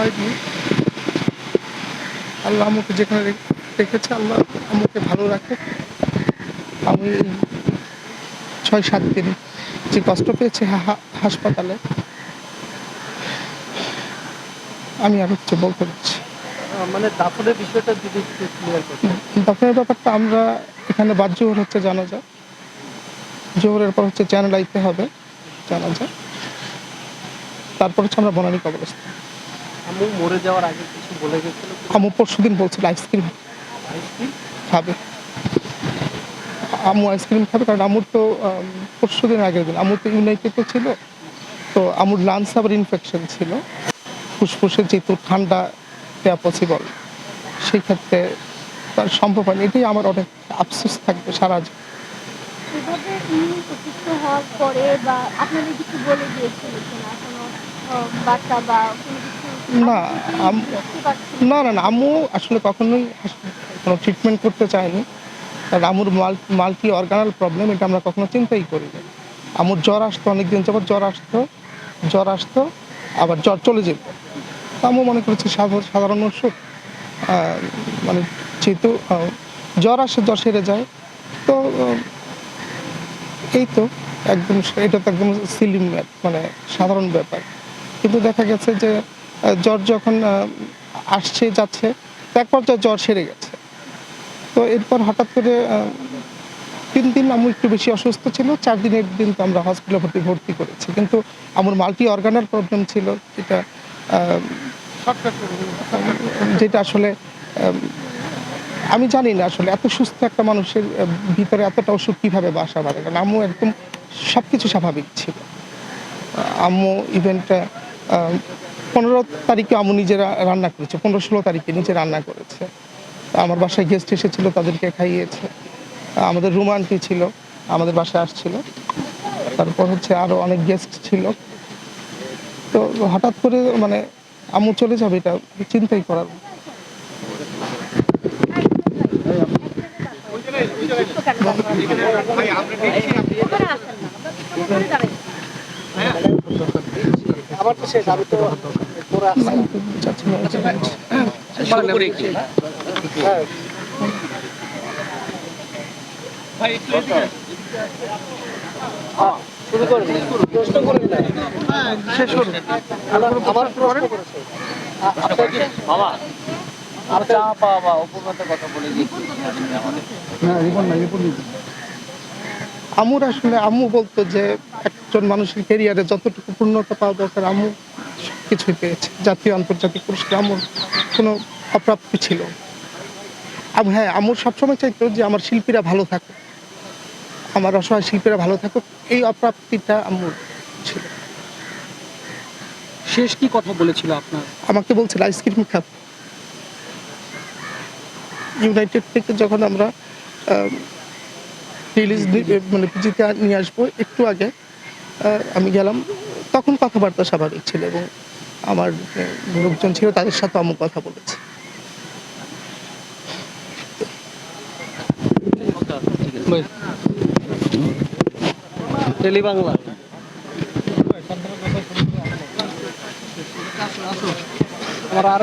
হয়নি আল্লাহ আমাকে যেখানে রেখেছে আল্লাহ আমাকে ভালো রাখে। আমি ছয় সাত দিন যে কষ্ট পেয়েছি হাসপাতালে আমি আর হচ্ছে বলতে পারছি মানে দাফনের বিষয়টা যদি একটু ক্লিয়ার করতেন দফনের ব্যাপারটা আমরা এখানে বাদ জোহর হচ্ছে জানা যায় জোহরের পর হচ্ছে চ্যানেল আইতে হবে জানা যায় তারপর হচ্ছে আমরা বনানী কবরস্থান। আম্মু মরে যাওয়ার আগে কিছু বলে গেছিল? আমু পরশু দিন বলছিল আইসক্রিম আইসক্রিম? খাবে। আমু আইসক্রিম খাবে কারণ আমুর তো পরশু দিন আগের দিন। আমু তো ইউনাইটেডে ছিল তো আমুর লাঞ্চ আবার ইনফেকশন ছিল। ফুসফুসে যেহেতু ঠান্ডা দেওয়া পসিবল সেই ক্ষেত্রে তার সম্ভব হয়নি। এটাই আমার অনেক আফসোস থাকবে সারা জীবন। এভাবে উনি অসুস্থ হওয়ার পরে বা আপনাদের কিছু বলে দিয়েছিল বার্তা বা না, না না না আম্মু আসলে কখনোই কোনো ট্রিটমেন্ট করতে চায়নি। কারণ আমুর মাল মাল্টি অর্গানাল প্রবলেম এটা আমরা কখনো চিন্তাই করি না আমুর জ্বর আসতো অনেকদিন যাবত জ্বর আসতো জ্বর আসতো আবার জ্বর চলে যেত। তো আম্মু মনে করেছে সাধা- সাধারণ অসুখ মানে যেহেতু জ্বর আসে জ্বর সেরে যায় তো এই তো একদম এটা তো একদম সিলিম মানে সাধারণ ব্যাপার। কিন্তু দেখা গেছে যে জ্বর যখন আসছে, যাচ্ছে এক পর্যায়ে জ্বর সেরে গেছে। তো এরপর হঠাৎ করে তিন দিন আমি একটু বেশি অসুস্থ ছিল, চার দিনের দিন তো আমরা হসপিটালে ভর্তি ভর্তি করেছি। কিন্তু আমার মাল্টি অর্গানাল প্রবলেম ছিল, যেটা যেটা আসলে আমি জানি না আসলে এত সুস্থ একটা মানুষের ভিতরে এতটা ওষুধ কীভাবে বাসা বাঁধে? কারণ আম্মু একদম সব কিছু স্বাভাবিক ছিল। আম্মু ইভেন্টটা পনেরো তারিখে আম্মু নিজেরা রান্না করেছে, পনেরো ষোলো তারিখে নিজে রান্না করেছে। আমার বাসায় গেস্ট এসেছিল, তাদেরকে খাইয়েছে। আমাদের রুম আন্টি ছিল, আমাদের বাসায় আসছিল। তারপর হচ্ছে আরও অনেক গেস্ট ছিল। তো হঠাৎ করে মানে আম্মু চলে যাবে এটা চিন্তাই করার না। আমার তো শেষ আমি তো পরে আসছি চাচ্ছি না, চাচ্ছি না। হ্যাঁ হ্যাঁ, শুরু করেন প্রশ্ন করেন না শেষ করুন আমার আমার প্রশ্ন করেছে বাবা আর চা পাওয়া বা কথা বলে দিচ্ছি আমুর আসলে আম্মু বলতো যে একজন মানুষের ক্যারিয়ারে যতটুকু পূর্ণতা পাওয়া দরকার আম্মু কিছুই পেয়েছে। জাতীয় আন্তর্জাতিক পুরস্কার আম্মুর কোনো অপ্রাপ্তি ছিল। আম হ্যাঁ আম্মুর সবসময় চাইতো যে আমার শিল্পীরা ভালো থাকুক। আমার অসহায় শিল্পীরা ভালো থাকুক এই অপ্রাপ্তিটা আম্মুর ছিল। শেষ কি কথা বলেছিল আপনার? আমাকে বলছিল আইসক্রিম খাব ইউনাইটেড থেকে যখন আমরা রিলিজ মানে পিজিতে নিয়ে আসব একটু আগে আমি গেলাম। তখন কথাবার্তা স্বাভাবিক ছিল এবং আমার লোকজন ছিল তাদের সাথে আমি কথা বলেছি। বাংলা আমার আর